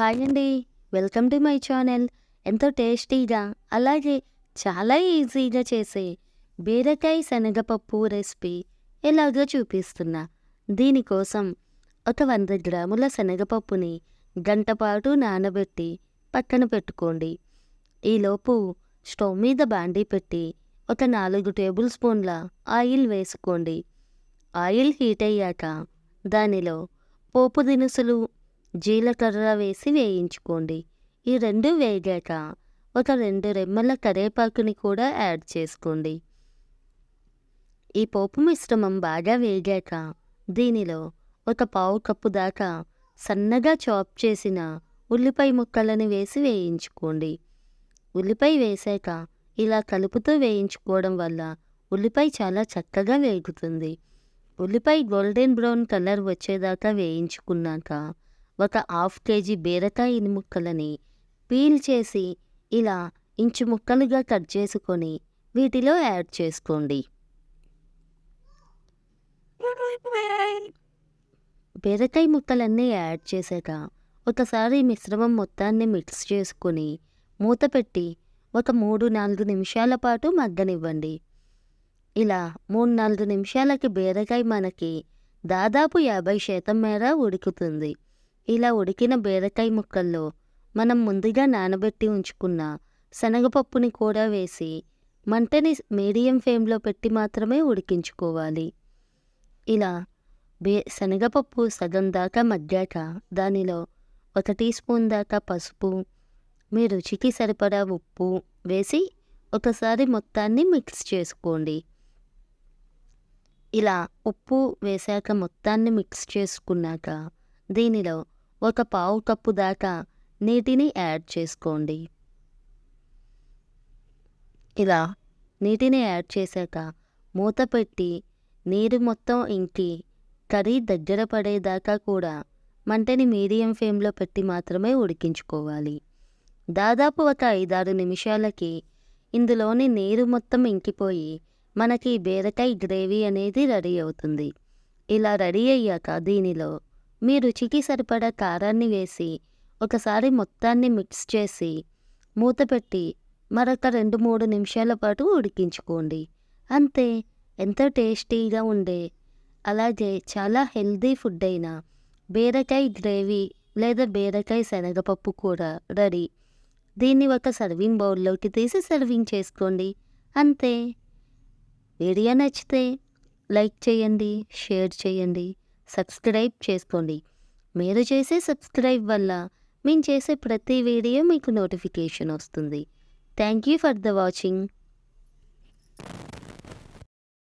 Hi అండి welcome to my channel. ఎంతో టేస్టీగా అలాగే చాలా ఈజీగా చేసే బీరకాయ శనగపప్పు రెసిపీ ఎలాగో చూపిస్తున్నా. దీనికోసం ఒక వంద గ్రాముల శనగపప్పుని గంటపాటు నానబెట్టి పక్కన పెట్టుకోండి. ఈలోపు స్టవ్ మీద బాండీ పెట్టి ఒక నాలుగు టేబుల్ స్పూన్ల ఆయిల్ వేసుకోండి. ఆయిల్ హీట్ అయ్యాక దానిలో పోపు దినుసులు జీలకర్ర వేసి వేయించుకోండి. ఈ రెండు వేగాక ఒక రెండు రెమ్మల కరేపాకుని కూడా యాడ్ చేసుకోండి. ఈ పోపు మిశ్రమం బాగా వేగాక దీనిలో ఒక పావు కప్పు దాకా సన్నగా చాప్ చేసిన ఉల్లిపాయ ముక్కలను వేసి వేయించుకోండి. ఉల్లిపాయ వేసాక ఇలా కలుపుతూ వేయించుకోవడం వల్ల ఉల్లిపాయ చాలా చక్కగా వేగుతుంది. ఉల్లిపాయ గోల్డెన్ బ్రౌన్ కలర్ వచ్చేదాకా వేయించుకున్నాక ఒక హాఫ్ కేజీ బీరకాయ ముక్కలని పీల్ చేసి ఇలా ఇంచు ముక్కలుగా కట్ చేసుకొని వీటిలో యాడ్ చేసుకోండి. బీరకాయ ముక్కలన్నీ యాడ్ చేశాక ఒకసారి మిశ్రమం మొత్తాన్ని మిక్స్ చేసుకొని మూత పెట్టి ఒక మూడు నాలుగు నిమిషాల పాటు మగ్గనివ్వండి. ఇలా మూడు నాలుగు నిమిషాలకి బీరకాయ మనకి దాదాపు యాభై శాతం మేర ఉడుకుతుంది. ఇలా ఉడికిన బీరకాయ ముక్కల్లో మనం ముందుగా నానబెట్టి ఉంచుకున్న శనగపప్పుని కూడా వేసి మంటని మీడియం ఫ్లేమ్లో పెట్టి మాత్రమే ఉడికించుకోవాలి. ఇలా బే శనగపప్పు సగం దాకా మగ్గాక దానిలో ఒక టీ స్పూన్ దాకా పసుపు మీ రుచికి సరిపడా ఉప్పు వేసి ఒకసారి మొత్తాన్ని మిక్స్ చేసుకోండి. ఇలా ఉప్పు వేశాక మొత్తాన్ని మిక్స్ చేసుకున్నాక దీనిలో ఒక పావు కప్పు దాకా నీటిని యాడ్ చేసుకోండి. ఇలా నీటిని యాడ్ చేశాక మూత పెట్టి నీరు మొత్తం ఇంకి కర్రీ దగ్గర పడేదాకా కూడా మంటని మీడియం ఫ్లేమ్లో పెట్టి మాత్రమే ఉడికించుకోవాలి. దాదాపు ఒక ఐదారు నిమిషాలకి ఇందులోని నీరు మొత్తం ఇంకిపోయి మనకి బీరకాయ గ్రేవీ అనేది రెడీ అవుతుంది. ఇలా రెడీ అయ్యాక దీనిలో మీ రుచికి సరిపడా కారాన్ని వేసి ఒకసారి మొత్తాన్ని మిక్స్ చేసి మూత పెట్టి మరొక రెండు మూడు నిమిషాల పాటు ఉడికించుకోండి. అంతే ఎంతో టేస్టీగా ఉండే అలాగే చాలా హెల్దీ ఫుడ్ అయిన బీరకాయ గ్రేవీ లేదా బీరకాయ శనగపప్పు కూడా రెడీ. దీన్ని ఒక సర్వింగ్ బౌల్లోకి తీసి సర్వింగ్ చేసుకోండి. అంతే. వీడియో నచ్చితే లైక్ చేయండి షేర్ చేయండి. సబ్స్క్రైబ్ చేసుకోండి. మీరు చేసే సబ్స్క్రైబ్ వల్ల మేము చేసే ప్రతి వీడియో మీకు నోటిఫికేషన్ వస్తుంది. Thank you for the watching.